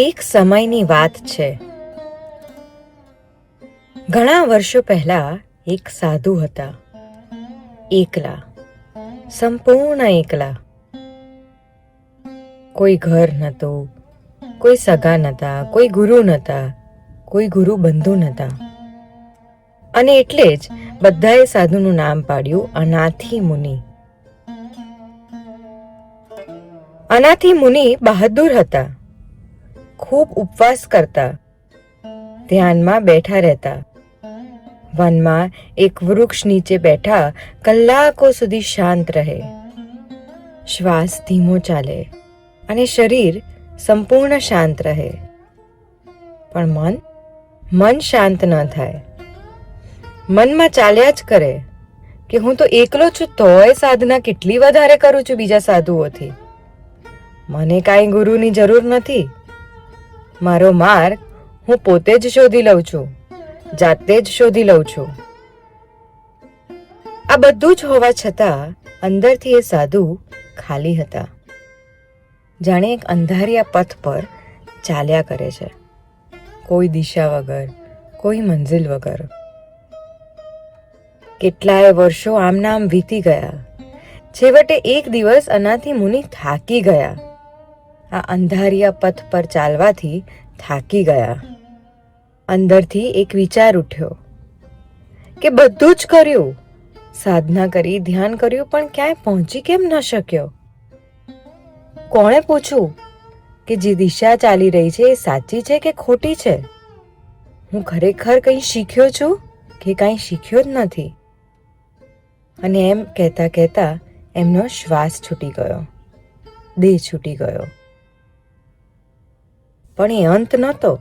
એક સમયની વાત છે. ઘણા વર્ષો પહેલા એક સાધુ હતા. એકલા, સંપૂર્ણ એકલા. કોઈ ઘર નહોતું કોઈ સગા નહોતા કોઈ ગુરુ નહોતા કોઈ ગુરુ બંધુ નહોતા અને એટલે જ બધાએ સાધુનું નામ પાડ્યું અનાથી મુનિ. અનાથી મુનિ બહાદુર હતા. ખૂબ ઉપવાસ કરતા. ધ્યાનમાં બેઠા રહેતા. વનમાં એક વૃક્ષ નીચે બેઠા કલાકો સુધી શાંત રહે. શ્વાસ ધીમો ચાલે અને શરીર સંપૂર્ણ શાંત રહે. પણ મન મન શાંત ન થાય. મનમાં ચાલ્યા જ કરે કે હું તો એકલો છું તોય સાધના કેટલી વધારે કરું છું બીજા સાધુઓથી. મને કાંઈ ગુરુની જરૂર નથી. મારો માર્ગ હું પોતે જ શોધી લઉં છું. જાતે જ શોધી લઉં છું. આ બધું જ હોવા છતાં અંદરથી એ સાધુ ખાલી હતા. જાણે એક અંધારિયા પથ પર ચાલ્યા કરે છે. કોઈ દિશા વગર, કોઈ મંજિલ વગર. કેટલાય વર્ષો આમના આમ વીતી ગયા. છેવટે એક દિવસ અનાથી મુનિ થાકી ગયા. આ અંધારિયા પથ પર ચાલવાથી થાકી ગયા. અંદરથી એક વિચાર ઉઠ્યો કે બધું જ કર્યું. સાધના કરી, ધ્યાન કર્યું, પણ ક્યાંય પહોંચી કેમ ન શક્યો? કોણે પૂછ્યું કે જે દિશા ચાલી રહી છે એ સાચી છે કે ખોટી છે? હું ખરેખર કંઈ શીખ્યો છું કે કાંઈ શીખ્યો જ નથી? અને એમ કહેતા કહેતા એમનો શ્વાસ છૂટી ગયો. દેહ છૂટી ગયો. પણ એ અંત નહોતો.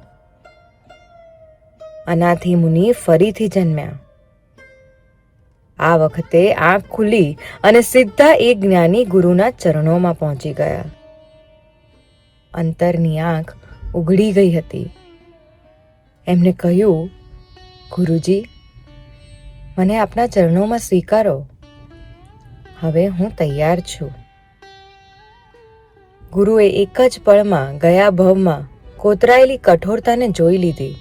અનાથી મુનિ ફરીથી જન્મ્યા. આ વખતે આંખ ખુલી અને સીધા એક જ્ઞાની ગુરુના ચરણોમાં પહોંચી ગયા. અંતરની આંખ ઉઘડી ગઈ હતી. એમને કહ્યું, ગુરુજી, મને આપના ચરણોમાં સ્વીકારો. હવે હું તૈયાર છું. ગુરુએ એક જ પળમાં ગયા ભવમાં કોતરાયેલી કઠોરતાને જોઈ લીધી.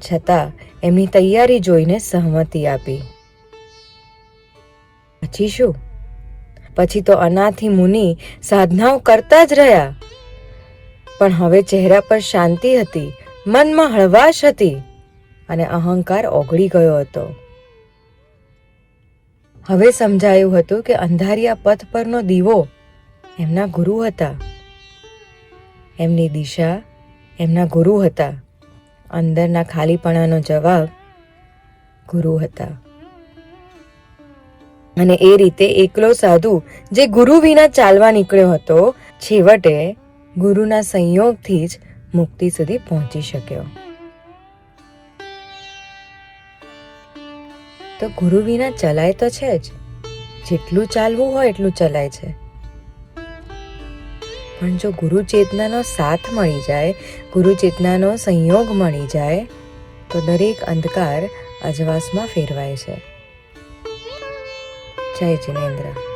છતાં એમની તૈયારી જોઈને સહમતિ આપી. પછી શું? પછી તો અનાથી મુનિ સાધનાઓ કરતા જ રહ્યા. પણ હવે ચહેરા પર શાંતિ હતી, મનમાં હળવાશ હતી અને અહંકાર ઓગળી ગયો હતો. હવે સમજાયું હતું કે અંધારિયા પથ પરનો દીવો એમના ગુરુ હતા. એમની દિશા એમના ગુરુ હતા. અંદરના ખાલીપણાનો જવાબ ગુરુ હતા. અને એ રીતે એકલો સાધુ જે ગુરુ વિના ચાલવા નીકળ્યો હતો, છેવટે ગુરુના સંયોગથી જ મુક્તિ સુધી પહોંચી શક્યો. તો ગુરુ વિના ચલાય તો છે જ. જેટલું ચાલવું હોય એટલું ચલાય છે. પણ જો ગુરુ ચેતનાનો સાથ મળી જાય, ગુરુ ચેતનાનો સંયોગ મળી જાય, તો દરેક અંધકાર અજવાસમાં ફેરવાય છે. જય જિનેન્દ્ર.